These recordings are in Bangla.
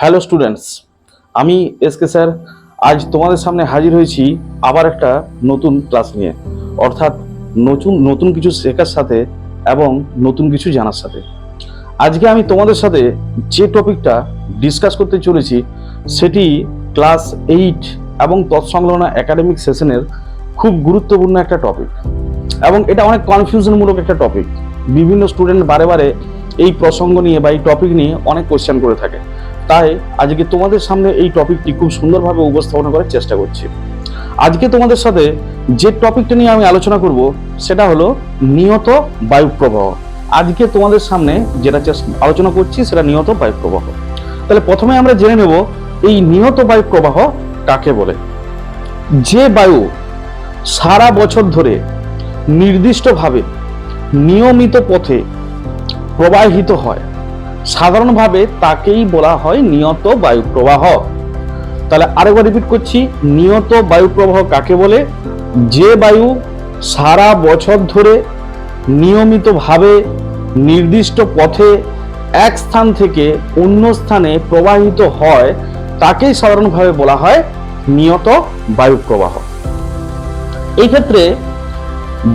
হ্যালো স্টুডেন্টস, আমি এসকে স্যার। আজ তোমাদের সামনে হাজির হয়েছি আবার একটা নতুন ক্লাস নিয়ে, অর্থাৎ নতুন নতুন কিছু শেখার সাথে এবং নতুন কিছু জানার সাথে। আজকে আমি তোমাদের সাথে যে টপিকটা ডিসকাস করতে চলেছি, সেটি ক্লাস এইট এবং তৎসংলগ্ন একাডেমিক সেশনের খুব গুরুত্বপূর্ণ একটা টপিক এবং এটা অনেক কনফিউশনমূলক একটা টপিক। বিভিন্ন স্টুডেন্ট বারে বারে এই প্রসঙ্গ নিয়ে বা এই টপিক নিয়ে অনেক কোশ্চেন করে থাকে। তাই আজকে তোমাদের সামনে এই টপিকটি খুব সুন্দরভাবে উপস্থাপনা করার চেষ্টা করছি। আজকে তোমাদের সাথে যে টপিকটা নিয়ে আমি আলোচনা করব, সেটা হলো নিয়ত বায়ুপ্রবাহ। আজকে তোমাদের সামনে যেটা আলোচনা করছি, সেটা নিয়ত বায়ুপ্রবাহ। তাহলে প্রথমে আমরা জেনে নেব এই নিয়ত বায়ুপ্রবাহ কাকে বলে। যে বায়ু সারা বছর ধরে নির্দিষ্টভাবে নিয়মিত পথে প্রবাহিত হয় সাধারণভাবে তাকেই বলা হয় নিয়ত বায়ু প্রবাহ। তাহলে আরেকবার রিপিট করছি, নিয়ত বায়ু প্রবাহ কাকে বলে? যে বায়ু সারা বছর ধরে নিয়মিতভাবে নির্দিষ্ট পথে এক স্থান থেকে অন্য স্থানে প্রবাহিত হয়, তাকেই সাধারণভাবে বলা হয় নিয়ত বায়ু প্রবাহ। এই ক্ষেত্রে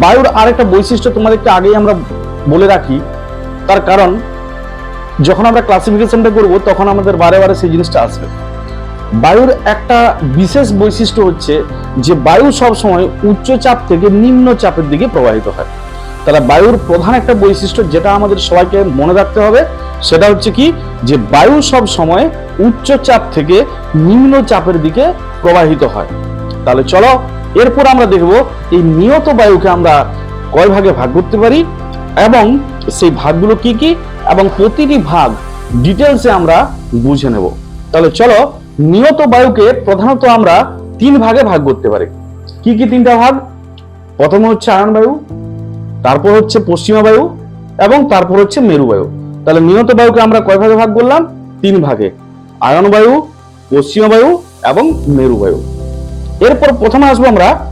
বায়ুর আরেকটা বৈশিষ্ট্য তোমাদেরকে আগেই আমরা বলে রাখি, তার কারণ যখন আমরা ক্লাসিফিকেশনটা করব, তখন আমাদের বারে বারে সেই জিনিসটা আসবে। বায়ুর একটা বিশেষ বৈশিষ্ট্য হচ্ছে যে, বায়ু সবসময় উচ্চ চাপ থেকে নিম্ন চাপের দিকে প্রবাহিত হয়। তাহলে বায়ুর প্রধান একটা বৈশিষ্ট্য যেটা আমাদের সবাইকে মনে রাখতে হবে, সেটা হচ্ছে কি? যে, বায়ু সব সময় উচ্চ চাপ থেকে নিম্ন চাপের দিকে প্রবাহিত হয়। তাহলে চলো, এরপর আমরা দেখব এই নিয়ত বায়ুকে আমরা কয় ভাগে ভাগ করতে পারি এবং সেই ভাগগুলো কি কি? এবং প্রতিটি ভাগ ডিটেলসে আমরা বুঝে নেব। তাহলে চলো নিয়ত বায়ুকে প্রধানত আমরা তিন ভাগে ভাগ করতে পারি। কি কি তিনটা ভাগ? প্রথমে হচ্ছে আয়ন বায়ু, তারপর হচ্ছে পশ্চিমা বায়ু এবং তারপর হচ্ছে মেরু বায়ু। তাহলে নিয়ত বায়ুকে আমরা কয় ভাগে ভাগ করলাম? তিন ভাগে। আয়ন বায়ু, পশ্চিমা বায়ু এবং মেরু বায়ু। এরপর প্রথমে আসব আমরা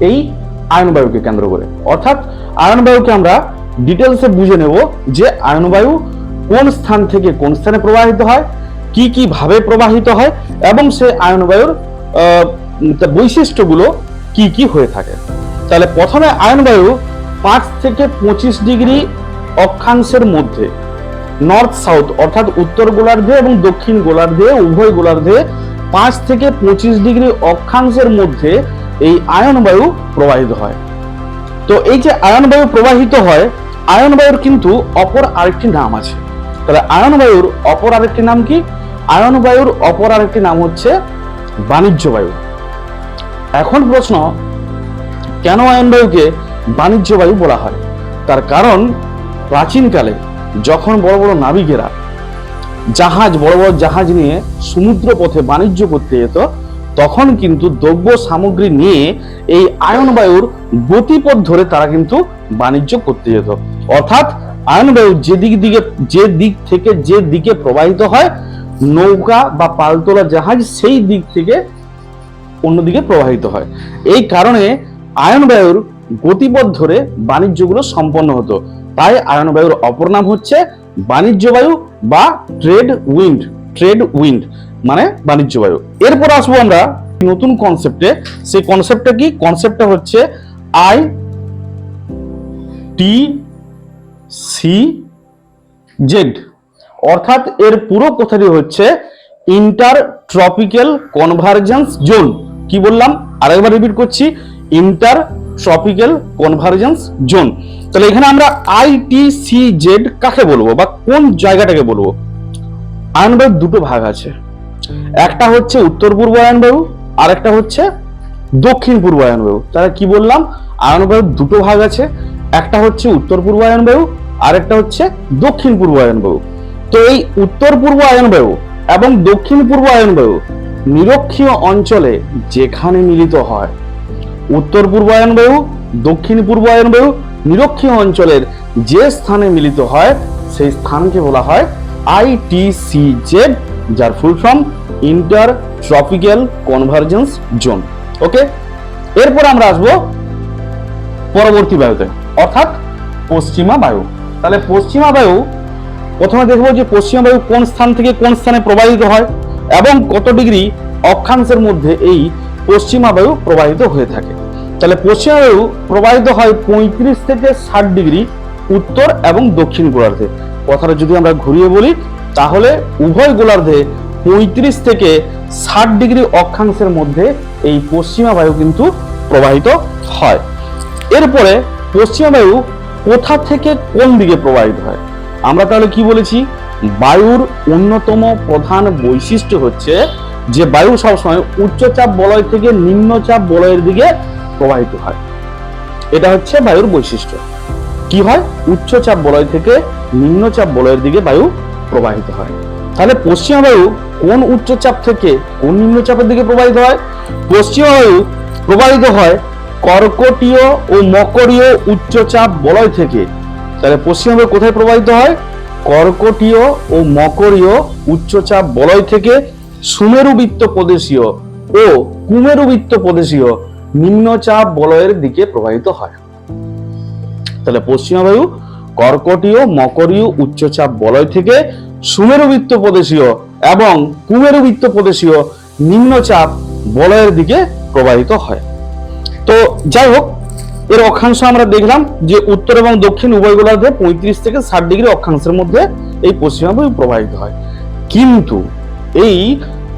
এই আয়ন বায়ুকে কেন্দ্র করে। অর্থাৎ আয়ন বায়ুকে আমরা ডিটেলসে বুঝে নেব যে আয়ন বায়ু কোন স্থান থেকে কোন স্থানে প্রবাহিত হয় কি কি ভাবে প্রবাহিত হয় এবং সে আয়ন বায়ুর আহ, বৈশিষ্ট্যগুলো কি কি হয়ে থাকে। তাহলে প্রথমে আয়ন বায়ু পাঁচ থেকে পঁচিশ ডিগ্রি অক্ষাংশের মধ্যে নর্থ সাউথ অর্থাৎ উত্তর গোলার্ধে এবং দক্ষিণ গোলার্ধে উভয় গোলার্ধে পাঁচ থেকে পঁচিশ ডিগ্রি অক্ষাংশের মধ্যে এই আয়ন বায়ু প্রবাহিত হয়। তো এই যে আয়ন বায়ু প্রবাহিত হয়, আয়ন বায়ুর কিন্তু অপর আরেকটি নাম আছে। তাহলে আয়ন বায়ুর অপর আরেকটি নাম কি? আয়ন বায়ুর অপর আরেকটি নাম হচ্ছে বাণিজ্য বায়ু। এখন প্রশ্ন, কেন আয়ন বায়ুকে বাণিজ্য বায়ু বলা হয়? তার কারণ প্রাচীনকালে যখন বড় বড় নাবিকেরা জাহাজ, বড় বড় জাহাজ নিয়ে সমুদ্র পথে বাণিজ্য করতে যেত তখন কিন্তু দ্রব্য সামগ্রী নিয়ে এই আয়ন বায়ুর গতিপথ ধরে তারা কিন্তু বাণিজ্য করতে যেত। অর্থাৎ আয়ন বায়ু যে দিক দিকে, যে দিক থেকে যে দিকে প্রবাহিত হয়, নৌকা বা পালতোলা জাহাজ সেই দিক থেকে অন্যদিকে প্রবাহিত হয়। এই কারণে আয়ন বায়ুর গতিপথ ধরে বাণিজ্যগুলো সম্পন্ন হতো। তাই আয়ন বায়ুর অপর নাম হচ্ছে বাণিজ্য বায়ু বা ট্রেড উইন্ড ট্রেড উইন্ড। মানে বাণিজ্য বায়ু। এরপর আসব আমরা নতুন কনসেপ্টে সেই কনসেপ্টটা কি? কনসেপ্টটা হচ্ছে আই টি সি জেড অর্থাৎ এর পুরো কথাটি হচ্ছে ইন্টার ট্রপিক্যাল কনভার্জেন্স জোন কি বললাম? আরেকবার রিপিট করছি। ইন্টার ট্রপিক্যাল কনভার্জেন্স জোন তাহলে এখানে আমরা আইটিসি জেড কাকে বলব বা কোন জায়গাটাকে বলব? আয়ন দুটো ভাগ আছে। একটা হচ্ছে উত্তর পূর্ব আয়ন বায়ু আর একটা হচ্ছে দক্ষিণ পূর্ব আয়ন বায়ু তাহলে কি বললাম? আয়ন বায়ুর দুটো ভাগ আছে, একটা হচ্ছে উত্তর পূর্ব আয়ন বায়ু আর একটা হচ্ছে দক্ষিণ পূর্ব আয়ন বায়ু তো এই উত্তর পূর্ব আয়ন বায়ু এবং দক্ষিণ পূর্ব আয়ন বায়ু নিরক্ষীয় অঞ্চলে যেখানে মিলিত হয়, উত্তর পূর্ব আয়ন বায়ু দক্ষিণ পূর্ব আয়ন বায়ু নিরক্ষীয় অঞ্চলের যে স্থানে মিলিত হয়, সেই স্থানকে বলা হয় আইটিসিজেড যার full form inter tropical convergence zone okay এরপর আমরা আসব পরবর্তী বায়ুতে, অর্থাৎ পশ্চিমা বায়ু। তাহলে পশ্চিমা বায়ু, প্রথমে দেখব যে পশ্চিমা বায়ু কোন স্থান থেকে কোন স্থানে প্রবাহিত হয় এবং কত ডিগ্রি অক্ষাংশের মধ্যে এই পশ্চিমা বায়ু প্রবাহিত হয়ে থাকে। তাহলে পশ্চিমা বায়ু প্রবাহিত হয় পঁয়ত্রিশ থেকে ষাট ডিগ্রি উত্তর এবং দক্ষিণ গোলার্ধে কথাটা যদি আমরা ঘুরিয়ে বলি তাহলে উভয় গোলার্ধে পঁয়ত্রিশ থেকে ষাট ডিগ্রি অক্ষাংশের মধ্যে এই পশ্চিমা বায়ু কিন্তু প্রবাহিত হয়। এরপরে পশ্চিমা বায়ু কোথা থেকে কোন দিকে প্রবাহিত হয়? আমরা তাহলে কি বলেছি? বায়ুর অন্যতম প্রধান বৈশিষ্ট্য হচ্ছে যে বায়ু সবসময় উচ্চচাপ বলয় থেকে নিম্নচাপ বলয়ের দিকে প্রবাহিত হয়। এটা হচ্ছে বায়ুর বৈশিষ্ট্য। কি হয়? উচ্চচাপ বলয় থেকে নিম্নচাপ বলয়ের দিকে বায়ু প্রবাহিত হয়। তাহলে পশ্চিমা বায়ু কোন উচ্চচাপ থেকে কোন নিম্নচাপের দিকে প্রবাহিত হয়? পশ্চিমা বায়ু প্রবাহিত হয় কর্কটীয় ও মকরীয় উচ্চচাপ বলয় থেকে। তাহলে পশ্চিমা বায়ু কোথায় প্রবাহিত হয়? কর্কটীয় ও মকরীয় উচ্চচাপ বলয় থেকে সুমেরুবৃত্ত প্রদেশীয় ও কুমেরুবৃত্ত প্রদেশীয় নিম্নচাপ বলয়ের দিকে প্রবাহিত হয়। তাহলে পশ্চিমা বায়ু কর্কটীয়, মকরীয়, উচ্চচাপ বলয় থেকে সুমেরুবৃত্ত প্রদেশীয় এবং কুমেরুবৃত্ত প্রদেশীয় নিম্নচাপ বলয়ের দিকে প্রবাহিত হয়। তো যাই হোক, এর অক্ষাংশ আমরা দেখলাম যে উত্তর এবং দক্ষিণ উভয় গোলার্ধে পঁয়ত্রিশ থেকে ষাট ডিগ্রি অক্ষাংশের মধ্যে এই পশ্চিমা বায়ু প্রবাহিত হয়। কিন্তু এই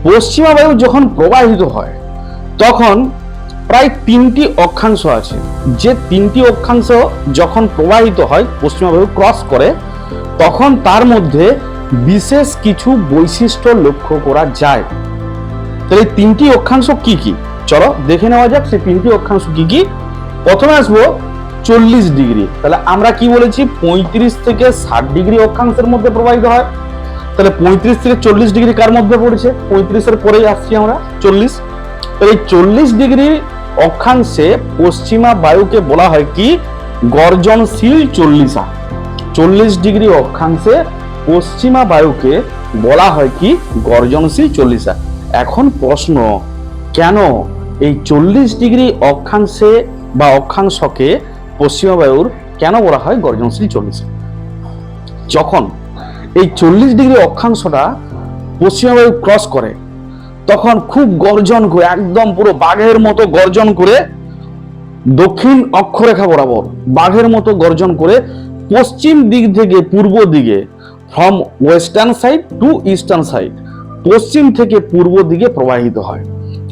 পশ্চিমা বায়ু যখন প্রবাহিত হয়, তখন প্রায় তিনটি অক্ষাংশ আছে। যে তিনটি অক্ষাংশ যখন প্রবাহিত হয় পশ্চিমা বায়ু ক্রস করে, তখন তার মধ্যে বিশেষ কিছু বৈশিষ্ট্য লক্ষ্য করা যায়। তাহলে এই তিনটি অক্ষাংশ কি কি? চলো দেখে নেওয়া যাক সেই তিনটি অক্ষাংশ কি কি। প্রথমে আসব চল্লিশ ডিগ্রি। তাহলে আমরা কি বলেছি? পঁয়ত্রিশ থেকে ষাট ডিগ্রি অক্ষাংশের মধ্যে প্রবাহিত হয়। তাহলে পঁয়ত্রিশ থেকে চল্লিশ ডিগ্রি কার মধ্যে পড়েছে? পঁয়ত্রিশের পরেই আসছি আমরা, চল্লিশ। তাহলে এই চল্লিশ ডিগ্রি অক্ষাংশে পশ্চিমা বায়ুকে বলা হয় কি? গর্জনশীল চল্লিশা। চল্লিশ ডিগ্রি অক্ষাংশে পশ্চিমা বায়ুকে বলা হয় কি? গর্জনশীল চল্লিশা। এখন প্রশ্ন, কেন এই চল্লিশ ডিগ্রি অক্ষাংশে বা অক্ষাংশকে পশ্চিমা বায়ুর কেন বলা হয় গর্জনশীল চল্লিশা? যখন এই চল্লিশ ডিগ্রি অক্ষাংশটা পশ্চিমা বায়ু ক্রস করে তখন খুব গর্জন করে, একদম পুরো বাঘের মতো গর্জন করে দক্ষিণ অক্ষরেখা বরাবর, বাঘের মতো গর্জন করে পশ্চিম দিক থেকে পূর্ব দিকে from western side to eastern side পশ্চিম থেকে পূর্ব দিকে প্রবাহিত হয়।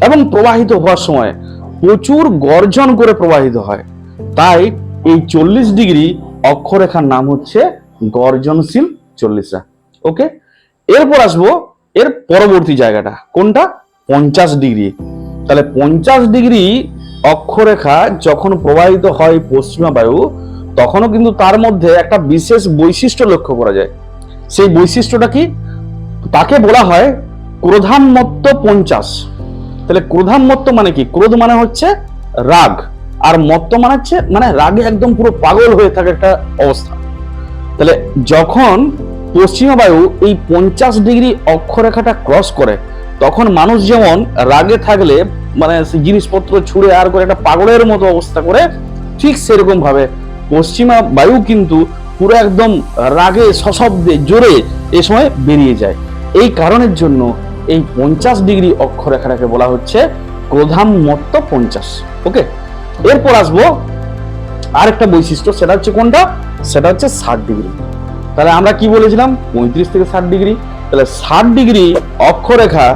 এবং প্রবাহিত হওয়ার সময় প্রচুর গর্জন করে প্রবাহিত হয়। তাই এই চল্লিশ ডিগ্রি অক্ষরেখার নাম হচ্ছে গর্জনশীল চল্লিশা ওকে এরপর আসব এর পরবর্তী জায়গাটা, কোনটা? পঞ্চাশ ডিগ্রি। তাহলে পঞ্চাশ ডিগ্রি অক্ষরেখা যখন প্রবাহিত হয় পশ্চিমা বায়ু, তখনও কিন্তু তার মধ্যে একটা বিশেষ বৈশিষ্ট্য লক্ষ্য করা যায়। সেই বৈশিষ্ট্যটা কি? তাকে বলা হয় ক্রোধামত্ত পঞ্চাশ। তাহলে ক্রোধামত্ত মানে কি? ক্রোধ মানে হচ্ছে রাগ, আর মত্ত মানে হচ্ছে মানে রাগে একদম পুরো পাগল হয়ে থাকে একটা অবস্থা। তাহলে যখন পশ্চিমা বায়ু এই পঞ্চাশ ডিগ্রি অক্ষরেখাটা ক্রস করে, তখন মানুষ যেমন রাগে থাকলে মানে জিনিসপত্র ছুঁড়ে আর করে একটা পাগলের মতো অবস্থা করে, ঠিক সেরকম ভাবে পশ্চিমা বায়ু কিন্তু পুরো একদম রাগে, সশব্দে জোরে এ সময় বেরিয়ে যায়। এই কারণের জন্য এই পঞ্চাশ ডিগ্রি অক্ষরেখাটাকে বলা হচ্ছে ক্রোধামত্ত পঞ্চাশ। ওকে? এরপর আসব আরেকটা বৈশিষ্ট্য, সেটা হচ্ছে কোনটা? সেটা হচ্ছে ষাট ডিগ্রি। তাহলে আমরা কি বলেছিলাম? পঁয়ত্রিশ থেকে ষাট ডিগ্রি। তাহলে ষাট ডিগ্রি অক্ষরেখা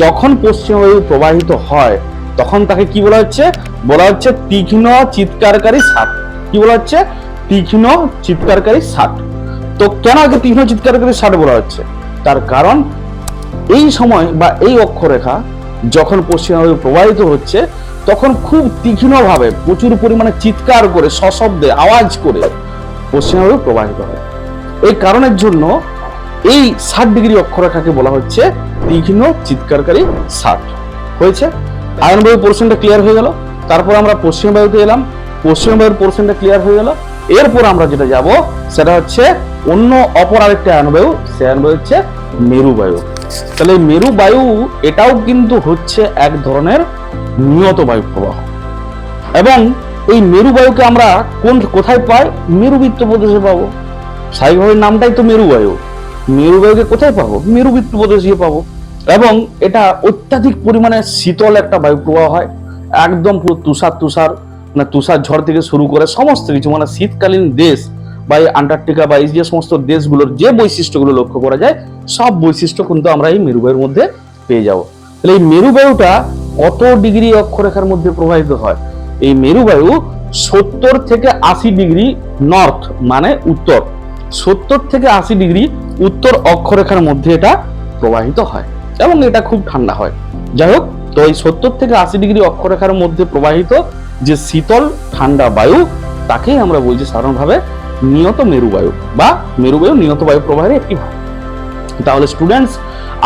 যখন পশ্চিম বায়ু প্রবাহিত হয়, তখন তাকে কি বলা হচ্ছে? বলা হচ্ছে তীক্ষ্ণ চিৎকারকারী ষাট কি বলা হচ্ছে? তীক্ষ্ণ চিৎকারকারী ষাট তো কেন আগে তীক্ষ্ণ চিৎকারকারী ষাট বলা হচ্ছে? তার কারণ এই সময় বা এই অক্ষরেখা যখন পশ্চিমবায়ু প্রবাহিত হচ্ছে, তখন খুব তীক্ষ্ণভাবে প্রচুর পরিমাণে চিৎকার করে, সশব্দে আওয়াজ করে পশ্চিমবায়ু প্রবাহিত হয়। এই কারণের জন্য এই ষাট ডিগ্রি অক্ষরেখাকে বলা হচ্ছে তীক্ষ্ণ চিৎকারকারী ষাট। হয়েছে? আয়ন বায়ু পোর্শনটা ক্লিয়ার হয়ে গেল। তারপর আমরা পশ্চিম বায়ুতে এলাম। পশ্চিম বায়ুর পোর্শনটা ক্লিয়ার হয়ে গেল। এরপর আমরা যেটা যাব, সেটা হচ্ছে অন্য অপর আরেকটা আয়ন বায়ু সে আয়ন বায়ু হচ্ছে মেরু বায়ু তাহলে মেরু বায়ু এটাও কিন্তু হচ্ছে এক ধরনের নিয়ত বায়ু প্রবাহ। এবং এই মেরু বায়ুকে আমরা কোন, কোথায় পাই? মেরুবৃত্ত প্রদেশে পাবো। স্বাভাবিকভাবে নামটাই তো মেরুবায়ু। মেরুবায়ুকে কোথায় পাবো? মেরুবৃত্ত প্রদেশে পাবো। এবং এটা অত্যাধিক পরিমাণে শীতল একটা বায়ু প্রবাহ হয়। একদম পুরো তুষার তুষার না তুষার ঝড় থেকে শুরু করে সমস্ত কিছু মানে শীতকালীন দেশ বা এই আন্টার্কটিকা বা এই যে সমস্ত দেশগুলোর যে বৈশিষ্ট্যগুলো লক্ষ্য করা যায়, সব বৈশিষ্ট্য কিন্তু আমরা এই মেরুবায়ুর মধ্যে পেয়ে যাব। তাহলে এই মেরুবায়ুটা কত ডিগ্রি অক্ষরেখার মধ্যে প্রবাহিত হয়? এই মেরুবায়ু সত্তর থেকে আশি ডিগ্রি নর্থ মানে উত্তর। সত্তর থেকে আশি ডিগ্রি উত্তর অক্ষরেখার মধ্যে এটা প্রবাহিত হয় এবং এটা খুব ঠান্ডা হয়। যাই হোক, তো এই সত্তর থেকে আশি ডিগ্রি অক্ষরেখার মধ্যে প্রবাহিত যে শীতল ঠান্ডা বায়ু, তাকেই আমরা বলছি সাধারণভাবে নিয়ত মেরুবায়ু বা মেরুবায়ু নিয়ত বায়ু প্রবাহের একটি ভাগ। তাহলে স্টুডেন্টস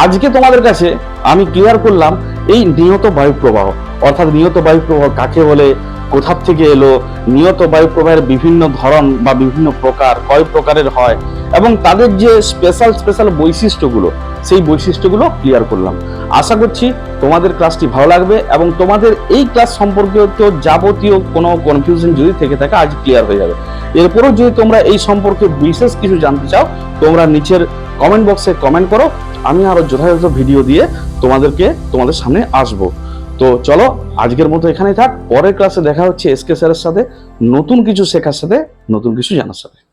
আজকে তোমাদের কাছে আমি ক্লিয়ার করলাম এই নিয়ত বায়ু প্রবাহ অর্থাৎ নিয়ত বায়ু প্রবাহ কাকে বলে, কোথা থেকে এলো নিয়ত বায়ু প্রবাহের বিভিন্ন ধরন বা বিভিন্ন প্রকার, কয় প্রকারের হয়, এবং তাদের যে স্পেশাল স্পেশাল বৈশিষ্ট্যগুলো, সেই বৈশিষ্ট্যগুলো ক্লিয়ার করলাম। আশা করছি তোমাদের ক্লাসটি ভালো লাগবে এবং তোমাদের এই ক্লাস সম্পর্কিত যাবতীয় কোনো কনফিউশন যদি থেকে থাকে, আজ ক্লিয়ার হয়ে যাবে। এরপরও যদি তোমরা এই সম্পর্কে বিশেষ কিছু জানতে চাও, তোমরা নিচের কমেন্ট বক্সে কমেন্ট করো, আমি আরও যথাযথ ভিডিও দিয়ে তোমাদেরকে তোমাদের সামনে আসব। তো চলো, আজকের মতো এখানেই থাক। পরের ক্লাসে দেখা হচ্ছে এসকে স্যারের সাথে। নতুন কিছু শেখার সাথে, নতুন কিছু জানার সাথে।